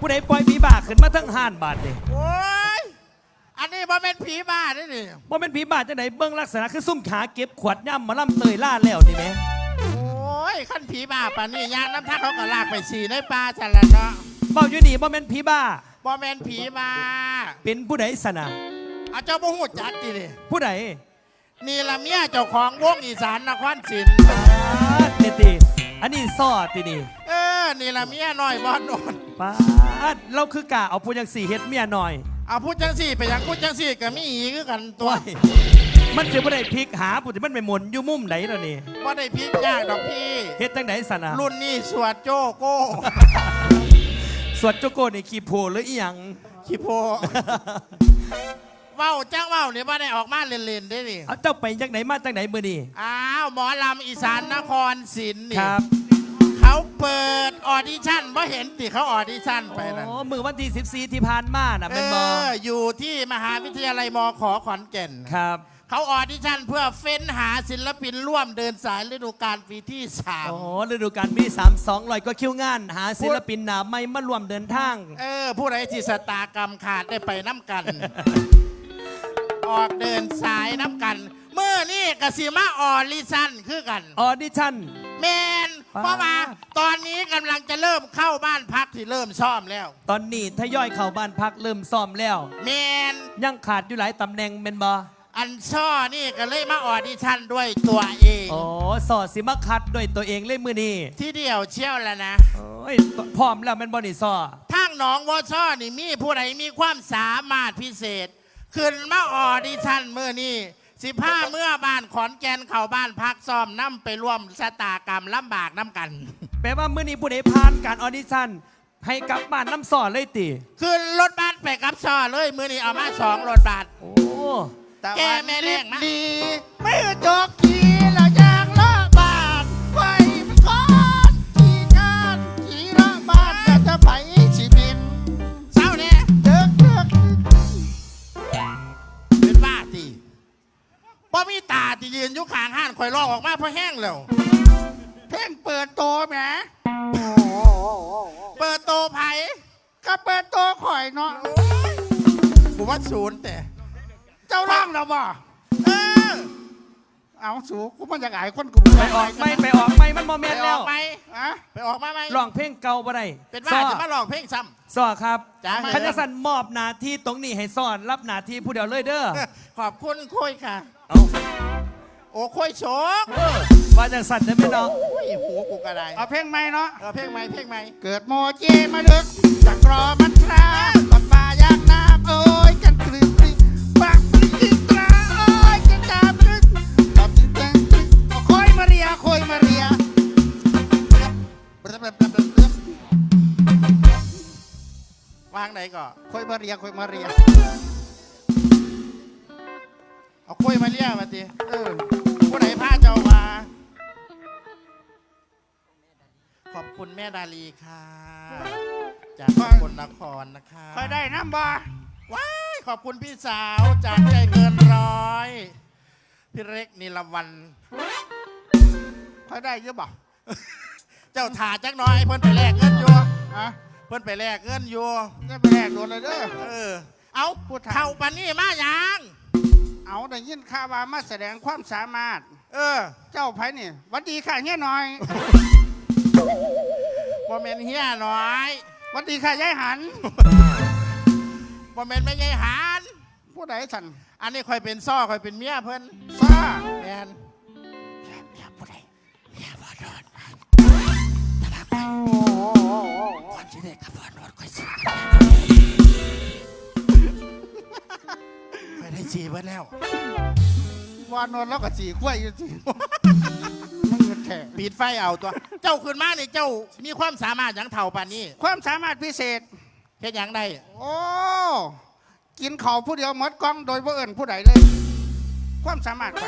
ผู้ใดปล่อยผีบ้าขึ้นมาทั้งห้านบาทนี่โอ้ย อันนี้บ่เป็นผีบ้าเด้นี่ว่าเป็นผีบ้าจังไหนเบิ้งลักษณะคือซุ่มขาเก็บขวดย่ำมาล่ำเตยล่าแล้วนี่แหมโอ้ยขั้นผีบ้าป่านนี้ยางน้ำท่าเขาก็ลากไปสีในป่าจันละเนาะเบ้าอยู่นี่บ่แม่นผีบ้า บ่แม่นผีบ้า เป็นผู้ใดสนะเอาเจ้าบ่ฮู้จักติดิผู้ใดนี่ละเมียเจ้าของวงอีสานนครศรีปาดเนติอันนี้ซอตินี่เออ นี่ละเมียน้อยบ่โดนปาดเราคือกะเอาผู้ยังสี่เฮ็ดเมียหน่อยเอาพูดจังสี่ไปยังพูดจังสี่ก็มีอีกคือกันตัว ว้ายมันคือบ่ได้พลิกหาผู้ที่มันไปหมุนอยู่มุมไหนแล้วนี่บ่ได้พิกยากดอกพี่ เฮ็ดจังไดสนะรุ่นนี้สวดโจโก้สวดโจโกนี่ขี้โพหรืออีหยัง ขี้โพเว้าจ้างเว้าเนี่ยว่าได้ออกมาเล่นๆได้ดิเอาเจ้าไปจังไหนมาจังไหนมื้อนี้อ้าวหมอลำอีสานนครศรีนี่ครับ เขาเปิด ออดิชั่นว่าเห็นติเขาออดิชั่นไปนั่นอ๋อมือวันที่14ที่ผ่านมาน่ะเอแม่นบ่ออยู่ที่มหาวิทยาลัยมขอขอนแก่น ครับ เขาออดิชั่นเพื่อเฟ้นหาศิลปินร่วมเดินสายฤดูกาลปีที่สามอ๋อฤดูกาลปี3 200ก็คิวงาน หาศิลปินหน้าใหม่มาร่วมเดินทาง เออผู้ใดที่สตากรรมขาดได้ไปน้ำกัน ออกเดินสายน้ำกันเมื่อนี่กสิมาออริชันคือกัน ออดิชั่น แมนเพราะว่าตอนนี้กำลังจะเริ่มเข้าบ้านพักที่เริ่มซ่อมแล้ว ตอนนี้ทยอยเข้าบ้านพักเริ่มซ่อมแล้ว แมนยังขาดอยู่หลายตำแหน่งแม่นบ่อันช่อนี่ก็เลยมาออดิชั่นด้วยตัวเองอ๋อสอดสิมาคัดด้วยตัวเองเลยมื้อนี้ที่เดียวเชี่ยวแล้วนะโอ้ยพร้อมแล้วแม่นบ่นี่ซอทางหนองวอช่อนี่มีผู้ใดมีความสามารถพิเศษ ขึ้นมาออดิชั่นเมื่อนี้ สิผ้าเมื่อบ้านขอนแก่นเข้าบ้านพักซ่อมน้ำไปร่วมชะตากรรมลำบากน้ำกัน แปลว่ามื้อนี้ผู้ใดผ่านการออดิชั่นให้กลับบ้านน้ำสอดเลยติขึ้นรถบัสไปกับซ่อเลยมือนี้เอามาสองรถบัสโอ้แกแม่แรงนะ ดี ไม่จอก แห้งแล้ว เพ่งเปิดโตแหมเปิดโตไผ่ก็เปิดโตข่อยเนาะผมว่าศูนย์แต่ เจ้าร่างเราบ่เออเอาสูกูมันอยากอายคนกูไปออกไม่ไปออกไม่มันบ่ไปแม่นอแล้อวกไหมอะไปออกมาไหมร้องเพลงเก่าบ่ได้เป็นซบ้าอจะมาลองเพลงซ้ซอครับจ้าคณะสันมอบหนาที่ตรงนี้ให้ซ่อนรับหนาที่ผู้เดียวเลยเด้อำขอบคุณคุยค่ะ เอาโอ้คุยโชกเออว่าจังสันได้ไหมน้องอุ้ยหูกูกระไดเอาเพลงใหม่เนาะเออเพลงไหมเพลงไหมเกิดโมเจมาลึกจากรอมันพรามก่อนป่ายากน้ำโอ้ยกันกลึกกลึกปากปลึกตราโอ้ยกันกาปลึกตอบตึงตึงตึงเอาคอยมาเรียคอยมาเรียวางไหนก่อนคอยมาเรียคอยมาเรียเอาคุยมาเรียกมาดิเออ อบคุณแม่ดาลีค่ะ จากสกลนครนะคะคอยได้น้ำบ่ว้ายขอบคุณพี่สาวจากใจเกินร้อยพี่เล็กนิลวันคอยได้เยอะบ่เจ้าถ่าจักหน้อยเพิ่นไปแลกเงินอยู่อะเพิ่นไปแลกเงินอยู่ได้ไปแลกโดนเลยเด้อเออ เอาพูดถามเท่าปันนี่มาหยังเอาได้ยินข่าวว่ามาแสดงความสามารถ เออ เจ้าไผนี่หวัดดีค่ะเฮียหน่อย บ่แม่นเฮียน้อยหวัดดีค่ะยายหันบ่แม่นไม่ใช่หานผู้ใดสันอันนี้คอยเป็นซ้อคอยเป็นเมียเพิ่นซ่าแม่นเมียผู้ใดเมียบ่โดนคนสิได้กับบ่โดนคอยสิคอยได้สีเบิดแล้ววานนท์แล้วก็สีกล้วยอยู่สิมันเงินแท้ปิดไฟเอาตัว เจ้าขึ้นมานี่เจ้ามีความสามารถอย่างเท่าปานนี้ความสามารถพิเศษ เฮ็ดหยังได้โอ้ กินเขาวผู้เดียวหมดกล้องโดยบ่เอิญผู้ใดเลย ความสามารถไป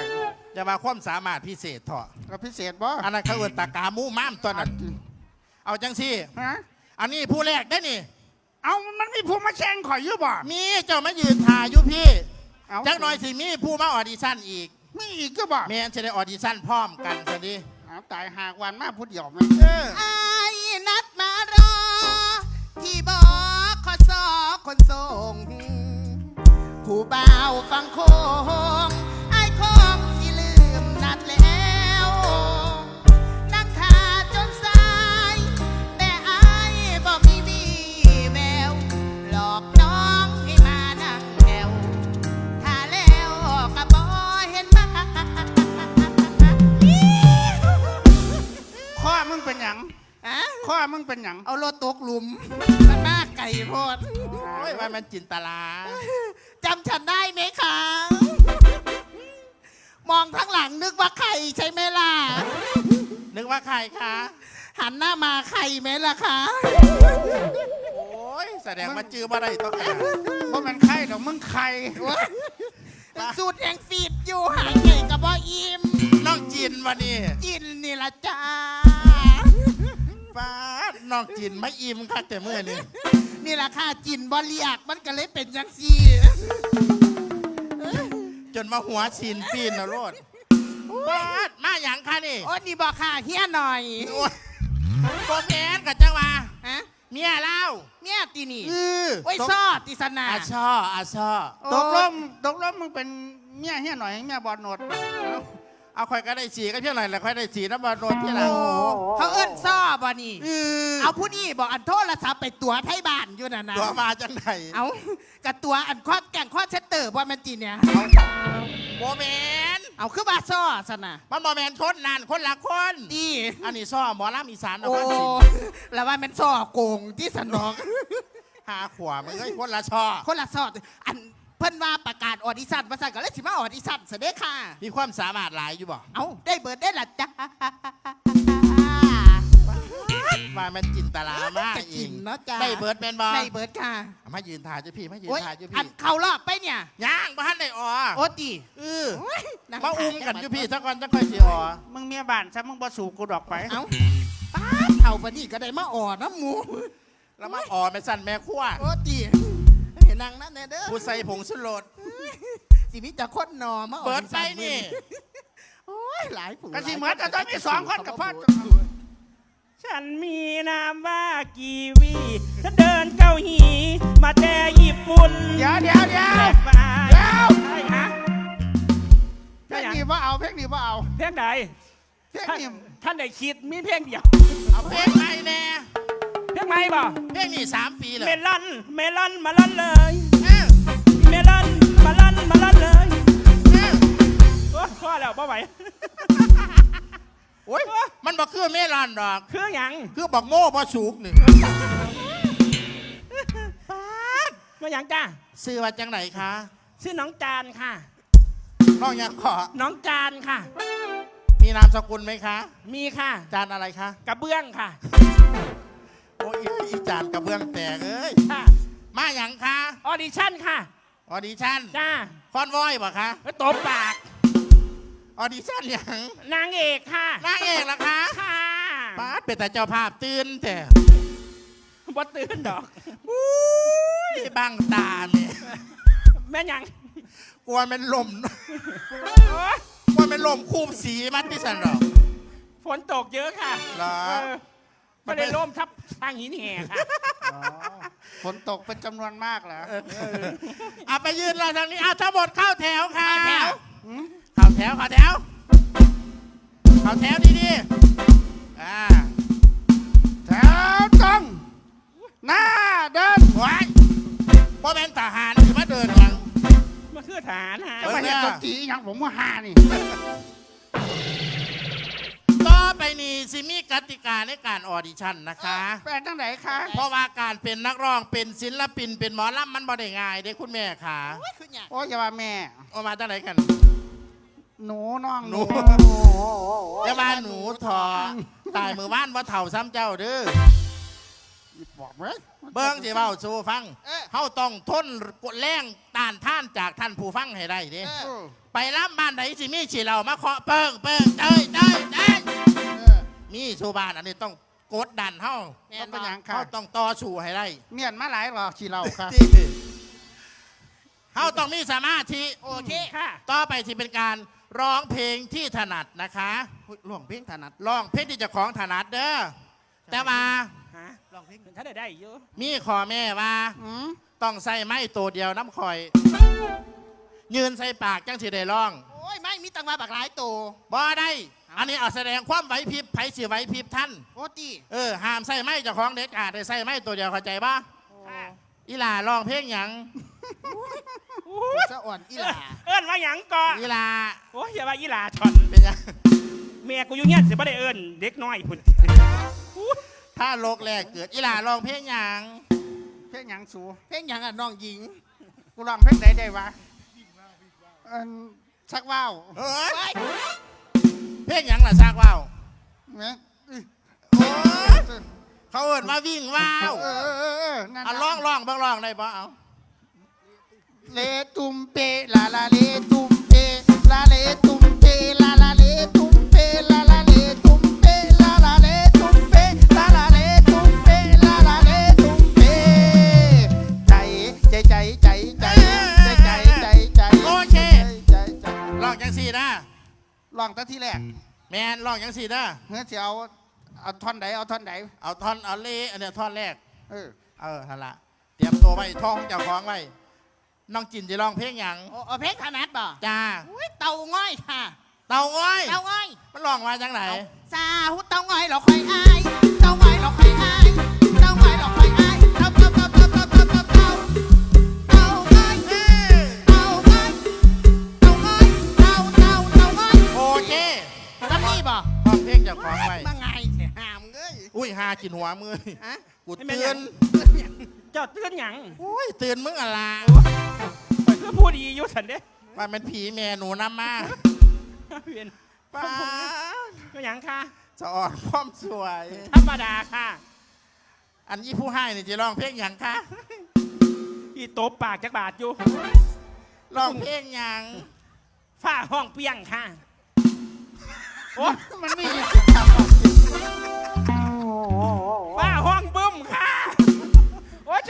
อย่ามาความสามารถพิเศษเถอะก็พิเศษบ่อันนั้นเขาเอิ้นตากามูม้ามตัวนั้นเอาจังซี่ ฮะอันนี้ผู้แรกได้นี่ เอามันมีผู้มาแช่งข่อยอยู่บ่มีเจ้ามายืนถ่ายอยู่พี่เอาจักหน่อยสิมีผู้มาออดิชั่นอีก มีอีกก็บ่แม่นจะได้ออดิชั่นพร้อมกันซะดิเอาตายหากวันมาพูดหยอกมันเออไอ้นัดมารอ ที่บอกขอสอคนส่ง ผู้บ่าวฟังโคง เป็นหยังเอารถตกหลุม มันมากไก่โพดโอ้ยว่ามันจินตลาจำฉันได้ไหมคะ มองข้างหลังนึกว่าใครใช่ไหมล่ะ นึกว่าใครคะ หันหน้ามาใครไหมล่ะคะ โอ้ยแสดงมาจื้อบ่ได้ต้องการเพราะมันใครดอกมึงใครสูตรแห่งฟีดอยู่หางใหญ่กับบออิมน้องจินวันนี้ จินนี่ละจ้า ป้าดน้องจินไม่อิ่มค่ะแต่เมื่อนี้นี่ละค่ะจินบอเรียกมันก็เลยเป็นยังซี่จนมาหัวชินปีนนะโลดป้าดมาอย่างค่ะนี่โอ้นี่บอกค่ะเฮียหน่อยโอ้ยโกแมนกับจังหวะฮะเมียเล่าเนี่ยตีนี่อือโอ้ยตกซ่อติสนาอาช่ออาช่อตกลงตกลงมึงเป็นเมียเฮียหน่อยเมียบอดโหนด เอาค่อยก็ได้สีก็เพียงไรแล้วค่อยได้สีน้ำบอลโดนที่หลัโอ้งเขาเอิ้นซ่อบ่นี่อือเอาผู้นี่บอกอันโทรศัพท์ไปตัวไทยบ้านอยู่น่ะนะตัวมาจังไหนเอากับตัวอันคอดแก่งคอดเชตเตอร์ว่ามันจีเนี่ยโบแมนเอาคือว่าซ่อสนะมันโบแมนคนนั่นคนละคนดีอันนี้ซ่อหมอลำอีสานเอาโอ้มาสิแล้วว่ามันซ่อโกงที่สนองหาขวามันเอ้ยคนละช่อคนละซ่ออัน เพิ่นว่าประกาศออดิชั่นว่าสั่นก็เลยสิมาออดิชั่นเสยเด็จค่ะ มีความสามารถหลายอยู่บ่เอาได้เบิร์ดได้ละจ้ามามันจินตลามากจะอีกิกนเนาะจ้าได้เบิร์ดแมนบอได้เบิร์ดค่ะมายืนถ่ายเจ้าพี่มายืนโอ้ยถ่ายเจ้าอันพี่เข้ารอบไปเนี่ย ย่างบ้านได้อ๋อโอ้ตีเออโอ้ยนั่งมาอุ้มกันเจ้าพี่สักก่อนจะค่อยสิอ๋อมึงเมียบ้านซะมึงบ่สู่กูดอกไป เอาป้าดเอาปะนี่ก็ได้มาอ่อน้ำหมูแล้วมาอ๋อแม่สั่นแม่ขั้วโอ้ตีเห็ นนางนั่นแน่เด้อผู้ใส่ผงสุรสสิมิจะคนนอมาออกเปิดไปนี่โอ้ยหลายผู้ก็สิเหมือนกับตอนมีสองคนกับพ่อฉันมีนามว่ากีวีฉันเดินเก้าหีมาแต่ญี่ปุ่นเดี๋ยวเดี๋ยวเดี๋ยวแต่ไปเดี๋ยวใช่ฮะเพลงนี้ว่าเอาเพลงนี้ว่าเอาเพลงใดเพลงท่านนี้ท่านได้คิดมีเพลงเดียวเอาเพลงใหม่แน่ เพลงไหมบ่เพลงนี้สามปีเลยเมลอนเมลอนมาลอนเลยเออเมลอนมาลอนมาลอนเลยเออโอ้พ่อแล้วบ่ไหว โอ้ยมันบอกคือเมลอนดอก คือหยังคือบอกโง่บ่สูกหนึ่งมาหยังจ้าซื้อว่าจังไหนคะชื่อน้องจานค่ะ น้องยังขอน้องจานค่ะ มีนามสกุลไหมคะ มีค่ะ จานอะไรคะ กระเบื้องค่ะโอ้ยอี จานกระเบื้องแตกเอ้ย ค่ะมาอย่างคะออดิชั่นค่ะ ออดิชั่นจ้าคอนวอยบ่คะไปตบปาก ออดิชั่นอย่างนางเอกค่ะนางเอกเหรอคะค่ะป้าดเป็นแต่เจ้าภาพตื่นแต่บ่ตื่นดอก อุ้ยบังตาเนี่ยแม่หยังกลัวมันลมโอ๊ยกลัวมันลมคูบสีมันที่สันหรอก ฝนตกเยอะค่ะเหรอ เออ ไม่ได้ร่มทับทางหินแห่ค่ะอ๋อฝนตกเป็นจำนวนมากเหรอเอาไปยืนรอทางนี้เอาทั้งหมดเข้าแถวค่ะเข้าแถวเข้าแถวเข้าแถวเข้าแถวดีๆอ่าแถวตรงหน้าเดินไว้พ่อแม่นทหารถือมาเดินหลังมาคือฐานฮะเออมาเห็นดนตรีอหย่างผมว่าฮานี่ต่อ ไปนี้สิมีกติกาในการออดิชั่นนะคะ แปลตั้งไหนคะเพราะว่าการเป็นนักร้องเป็นศิลปินเป็นหมอลำมันบ่ได้ง่ายเด้คุณแม่ค่ะโอ้ยคือหยังโอ้ยอย่าว่าแม่ เอามาจากไหนกัน หนูน้องหนูอย่ามาหนูทอตายมือว่านว่าเถ่าซ้ำเจ้าเด้อบอกไหมเบิ้งสิเว้าสู่ฟังเฮาต้องทนกดแรงต้านท่านจากท่านผู้ฟังให้ได้เด้เอเอออไปรับบ้านไหนสิมีฉีเรามาเคาะเปิ้งเปิ้งเต้ยเต้ยเต้ยเออ มีสู่บ้านอันนี้ต้องกดดันเฮาแม่ต้องนเป็นบ่อย่างค่ะเฮาต้องต่อสู้ให้ได้เมียนมาหลายหรอขี่เราค่ะ ที่เฮาต้องมีสมาธิโอเค ค่ะ ต่อไปสิเป็นการร้องเพลงที่ถนัดนะคะร้องเพลงถนัดร้องเพลงที่เจะของถนัดเด้อแต่ว่าฮะร้องเพลงท่านได้ได้เยอะมีขอแม่ว่า อืมต้องใส่ไม้ตัวเดียวน้ำคอย ยืนใส่ปากจังสิได้ร้อง โอ้ย ไม่มีตังมาบักหลายตัวบ่ได้ อันนี้เอาแสดงความไหวพริบไผสิไหวพริบท่าน โอ้ตีเออห้ามใส่ไม้เจ้าของเด็ดขาดได้ใส่ไม้ตัวเดียวเข้าใจปะอีหลาร้องเพลงหยังสะอ่อนอีหลาเอิ้นว่าหยังก่ออีหลาโอ้ยอย่าว่าอีหลาชอนเป็นหยังแม่กูอยู่เงี้ยสิบ่ได้เอิ้นเด็กน้อยพุ่นถ้าโลกแรกเกิดอีหลาร้องเพลงหยังเพลงหยังสูเพลงหยังอะน้องหญิง กูร้องเพลงไหนได้วะอันชักว่าวเอ้ยเฮ้ยเพ ลงหยังล่ะซากว่าวแม่อื้อโอ้ยเขาเอิ้นมาวิ่งว่าวเออเออเออเออนั่นเอาน่ะร้องร้องเบิ่งร้องได้ปะเอาเลตุมเปลาลาเลตุมเปลาเลตุมเปลาลาเลตุมเปลาลาเลตุมเปลาลาเลตุมเปลาลาเลตุมเปลาลาเลตุมเปใจใจใจใจใจใจใจใจใจโอเค ใจใจ ร้องจังสี่นะ ลองตั้งที่แรกแมนร้องจังสี่นะเฮ้ยสิเอาเอาท่อนไหนเอาท่อนไหนเอาท่อนเอาเล่อันเนี้ยท่อนแรก เออเออทันละเตรียมตัวไว้ท่องเจ้าของไว้น้องจินจะร้องเพลงหยังโอ้เอาเพลงถนัดบ่จ้าอุ้ยเต่าง่อยค่ะ เตาง้อยเต่าง่อยมันร้องมาจังไหนสาหุเต่าง่อยเราค่อยอายเต่าง่อยเราค่อยอาย หากินหัวมือฮะกูเตือนเจ้าตื่นหยังอุ้ยเตือนมึงอะไรข่อยคือผู้ดีอยู่สันเด้ว่ามันผีแม่หนูน้ำมาเวียนป้าก็หยังค่ะจะอ่อนความสวยธรรมดาค่ะ อันนี้ผู้ให้นี่จะร้องเพลงหยังคะอีตบปากจักบาทอยู่ร้องเพลงหยังฝ้าห้องเปียงค่ะโอ้มันมีอยู่สิครั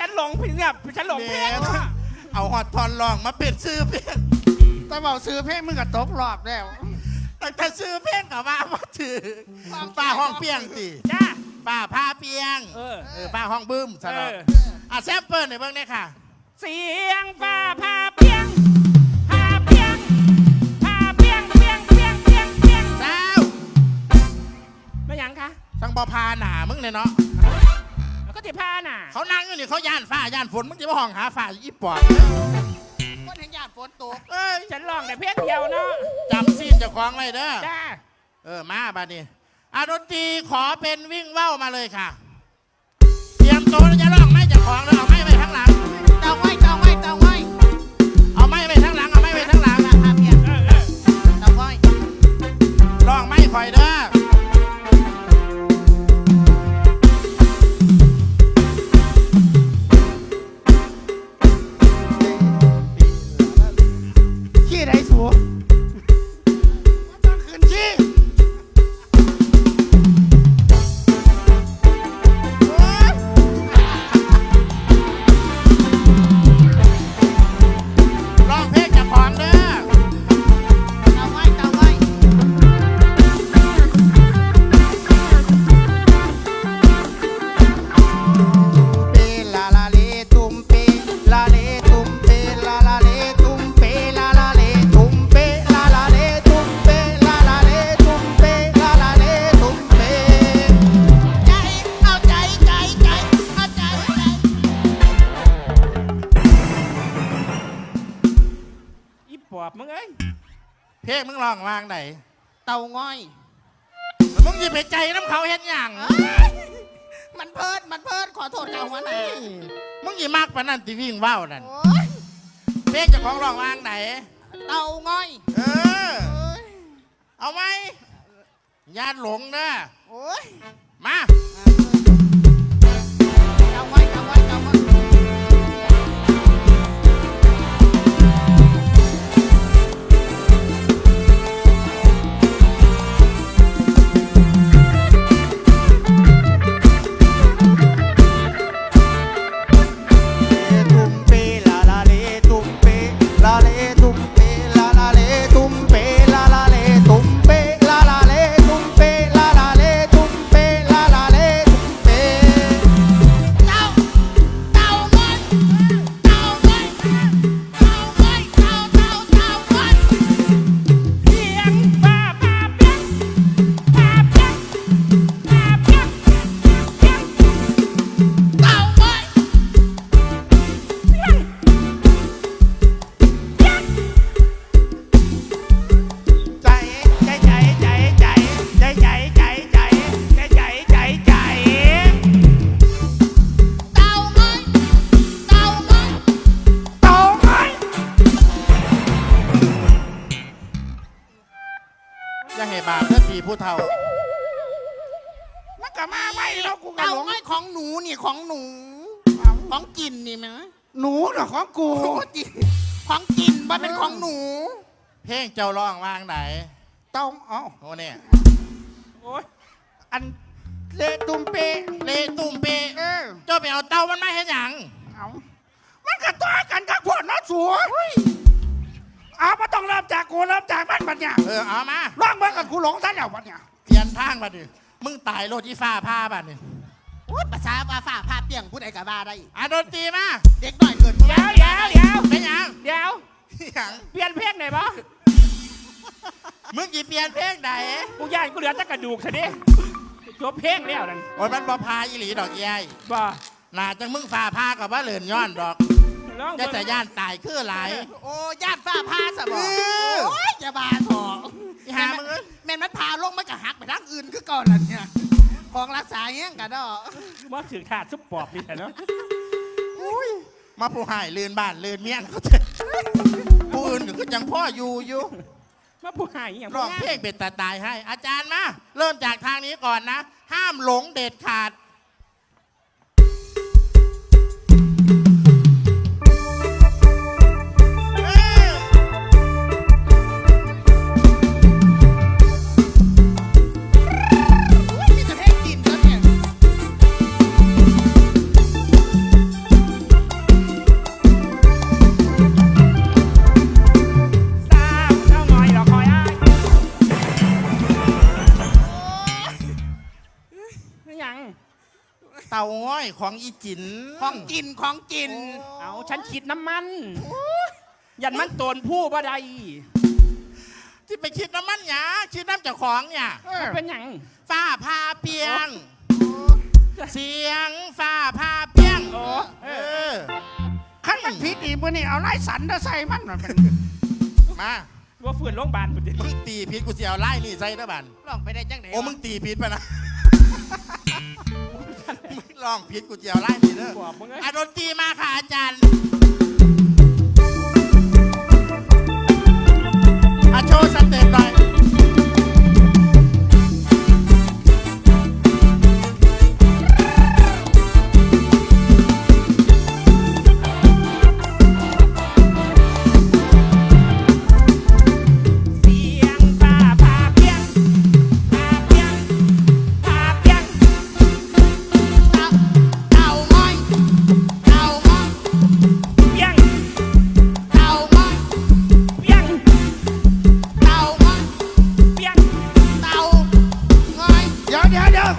ฉันหลงผิดเนี่ยฉันหลงเพลงค่ะเอาหอดทอนร้องมาเป็นชื่อเพลงแต่เบาซื้อเพลงมึงก็ตกรอบแล้วแต่ถ้าชื่อเพลงกับว่ามาถือป้าห้องเปียงสิจ้าป้าผ้าเปียง เออเออป้าห้องบึ้มสนอเอออะแซมเปิลหน่อยเบ้างเนี่ยค่ะ เสียงฟ้าพาเปียงพาเปียงพาเปียงเปียงเปียงเปียงเปียงสาวไม่หยังคะช่างบอพาหนามึงเนี่ยเนาะ แล้วก็จะพาน่ะ เขานั่งอยู่นี่เขาย่านฟ้าย่านฝนมึงจะมาห้องหาฟ้าอีปอบคนเห็นญาติฝนตกเอ้ยฉันลองแต่เพลงเดียวเนาะจำซีนเจ้าของไว้เด้อจ้าเออมาบัดนี้อาดนตรีขอเป็นวิ่งว่าวมาเลยค่ะ เตรียมตัวแล้วจะร้องไม่เจ้าของแล้วเอาไม้ไปข้างหลังเต่าง่อยเต่าง่อยเต่าง่อยเอาไม้ไปข้างหลังเอาไม้ไปข้างหลังภาพเพียงเออเออเต่าง่อยร้องไม่คอยเด้อ ต่าง่อยมึงหยิบไปใจน้ำเขาเห็นอย่างเอ้ยมันเพิดมันเพิดขอโทษเจ้าหัวหน้ามึงหยิบมากปานนั่นที่วิ่งว่าวนั่นโอ้ยเพลงเจ้าของร้องวางไหนเต่าง่อยเออ เอ้ยเอาไหมญาติหลงเด้อโอ้ยมาเต่ มันก็มาไม่เนาะกูก็เอาหลงไม้ของหนูนี่ของหนู ของกินนี่มั้ยหนูเหรอของกู ของกินบ่เป็นของหนู เพลงเจ้าร้องวางไหนต้องเอาโอ้เนี่ยโอ้ยอันเลตุมเปเลตุ่มเปเออเจ้าไปเอาเต้ามันมาให้หยังเอามันก็ต่อกันกับพวกน้อสัวเอาไม่ต้องเริ่มจากกูเริ่มจากมันบัดเนี่ยเออเอามาร้องเมื่อกับกูหลงซะแล้วบัดเนี่ยเปลี่ยนทางมาดิ มึงตายโลดที่ฟ้าผ้าบ้านนี่โอ้ยภาษาว่าฝ่าผ้าเปียงผู้ใดก็ว่าได้ อะดนตรีมาเด็กน้อยเกินเดี๋ยวเดี๋ยวเดี๋ยวเป็นหยังเดี๋ยว หยังเปลี่ยนเพลงหน่อยปะมึงกี่เปลี่ยนเพลงไหนกูย่านกูเหลือแต่กระดูกซะดิจบเพลงแล้วนั่นโอ้ยมันบ่พาอีหลีดอกแย่บ่น่าจังมึงฟ้าผ้ากับว่าเหลือนย้อนดอกร้องจะเบิ่ง แต่ย่านตายคือหลาย โอ้ญาติฝ่าผ้าสบอเออ โอ้ยอย่าบาถออี หามึงเอ้ยแม่นมันพาลงมันก็หักไปทางอื่นคือก่อนล่ะเนี่ย ของรักษาเงี้ยกันดอกว่าถือถาดซุปปอบนี่แหละเนาะมาผู้หายลืนบ้านลืนเมียนเขาเถอะผู้อื่นก็จังพ่ออยู่อยู่มาผู้หายอหย่างร้องเพลงเป็นตาตายให้ อาจารย์มาเริ่มจากทางนี้ก่อนนะ ห้ามหลงเด็ดขาด อยของอีจินของกินของกิน เอาฉันคิดน้ำมัน ยันมันโตนผู้บ่ได้ที่ไปคิดน้ำมันหยาคิดน้ำเจ้าของเนี่ยเออเป็นหยังฝ้าพาเปียง เสียงฝ้าพาเปียงโอ้เออขั้นมันผิดอีกมือนี่เอาไล่สันเด้อใส่มันมันเป็นมาว่าฝืนโรงพยาบาลปุ่นดิมึงตีผิดกูเสียวไล่นี่ใส่ตะบันลองไปได้จังไหนโอ้มึงตีผิดปะนะมึง ลองผิดกูเสียวไล่นี่เด้อบอกมึงเอ้ยอะดนตรีมาค่ะอาจารย์อะโชว์สเต็ปหน่อย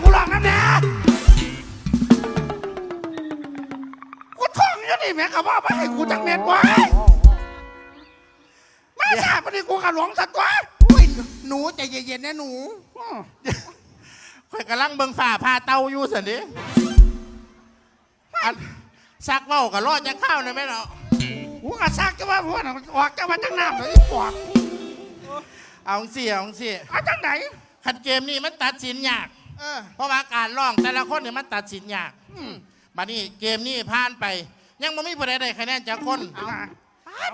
กูลองน้ำแน่กูท่องอยู่นี่แม่กับว่าไปให้กูจังเม็ดไว้มาทราบปนี่กูกับหลงสัตว์ตัวอุ้ยหนูใจเย็นๆนะหนูอืมข่อยกำลังเบิ่งฝ่าพาเตาอยู่สันดิอันซักเว้ากับรอดจะเข้านะแม่เนาะกูกระซักจะว่าพวกน่ะออกจะมาจังน้ำเลยปอกเอาสิเอาสิเอาจังไหนคันเกมนี้มันตัดสินยาก เออ เพราะว่าการร้องแต่ละคนเนี่ยมันตัดสินยากมานี่เกมนี้ผ่านไป ยังไม่มีผู้ใดได้คะแนนจากคน เอามา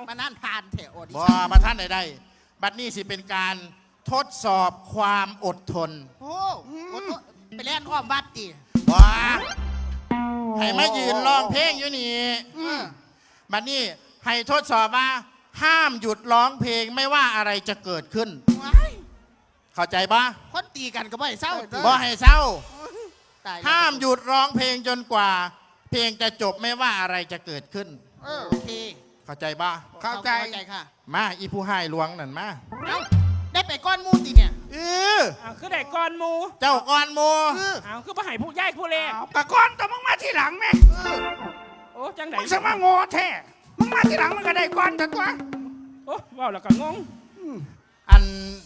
มานั่นผ่านเถอะโอดิบ่มาท่านใดได้บัดนี้สิเป็นการทดสอบความอดทนโอ้โหไปเล่นอ้อมวัดดิบ่ให้มายืนร้องเพลงอยู่นี่อืมบัดนี้ให้ทดสอบว่า ห้ามหยุดร้องเพลงไม่ว่าอะไรจะเกิดขึ้น ว้าย เข้าใจปะคนตีกันก็ไม่ให้เศร้าตีบ่ให้เศร้า ตายแล้วห้ามหยุดร้องเพลงจนกว่า เพลงจะจบไม่ว่าอะไรจะเกิดขึ้น เออโอเคเข้าใจปะเข้าใจ เข้าใจค่ะมาอีผู้ให้หลวงนั่นมาเอ้าได้ไปก้อนมูตีเนี่ยเออเอาคือได้ก้อนหมูเจ้าก่อนโมเอาคือบ่ให้ผู้ย่ายผู้เล็กเอากะก้อนแต่มึงมาทีหลังไหมโอ้จังไหนมึงสมาโง่แท้มึงมาทีหลังมันก็ได้ก้อนแต่ตัวโอ้เว้าแล้วก็งง อัน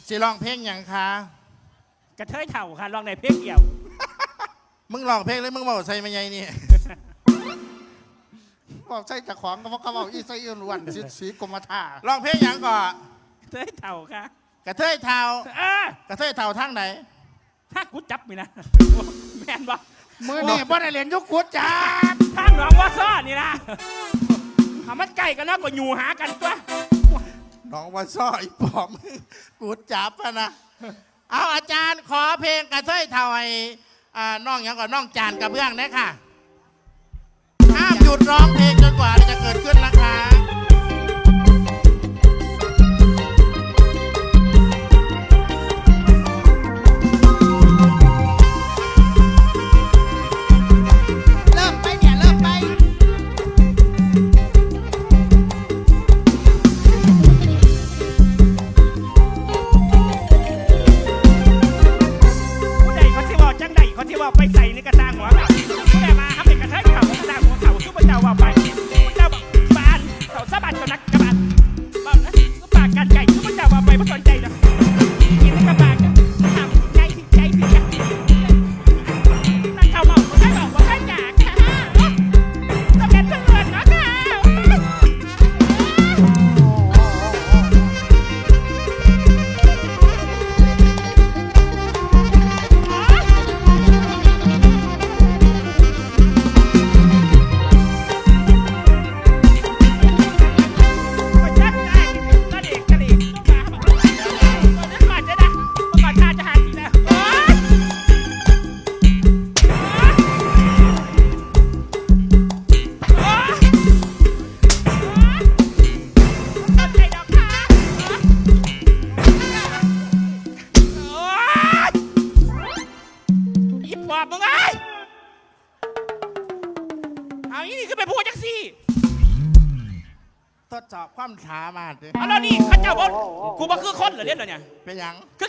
สิร้องเพลงหยังคะ กระเทยเถ่าค่ะลองในเพลงเกี่ยว มึงร้องเพลงเลยมึงบอกใส่มาไงนี่ บอกใส่เจากของก็บอกเขาบอกอีไซเอียนวันสีสีกรมท่าร้องเพลงหยังก่อนกระเทยเถ่าค่ะกระเทยเท้าเออกระเทยเท้าทางไหน ถ้ากูจับมีนะแม่นบ่มือนี่บ่ได้เรียนยุคกุดจ้าทางหนองว่าซ่อนี่นะเอามันใกล้กันเนาะก็อยู่หากันตัว น้องว่าซ้อยปอม กูจับอะนะ เอาอาจารย์ขอเพลงกระเทยเทาไอ้อ่าน้องหยังก่อนน้องจานกระเบื้องนะค่ะ ห้ามหยุดร้องเพลงจนกว่าจะเกิดขึ้นนะคะ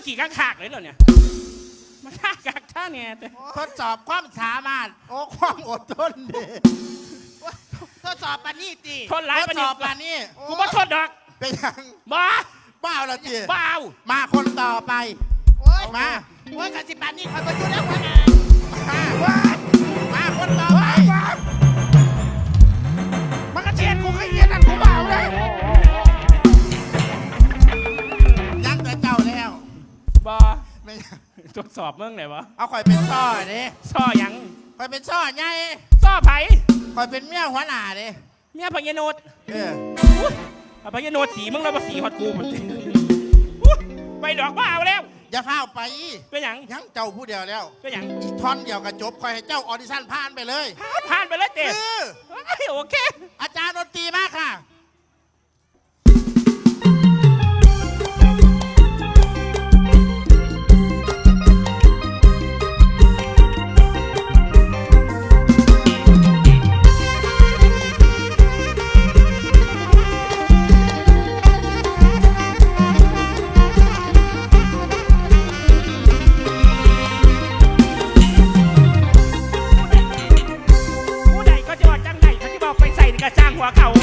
ขี่ข้างขากเลยเหรอเนี่ยมาข้างขากท่าเนี่ยแต่ทดสอบความสามารถ โอ้ความอดทนเด้ทดสอบปานนี่ตีทนหลายทปดระสเดี๋ยอวบปานนี้กูบ่ทนดอกเป็นหยังบ้าบ้าแล้วจีบ้าเอามาคนต่อไปโอ้ยมาโอ้ยกันสิปานนี่คอยมาอยู่แล้ววะนะ ไม่ทดสอบเมืองไหนวะเอาข่อยเป็นซ่อเด้ซ่อหยังข่อยเป็นซ่อไงซ่อไผข่อยเป็นเมียหัวหน้าเด้เมียพญาโนดเอออุ๊ยเอาพญาโนดสีมึงแล้วมาสีฮอดกูหมดเลยอุ๊ยไปดอกบ้าเอาแล้วอย่าพาไปเป็นหยังยังเจ้าผู้เดียวแล้วเป็นหยังอีกท่อนเดียวกับจบข่อยให้เจ้าออดิชั่นผ่านไปเลยผ่านไปแล้วเต้เออเอ้ยโอเค อาจารย์ดนตรีมากค่ะม walk out.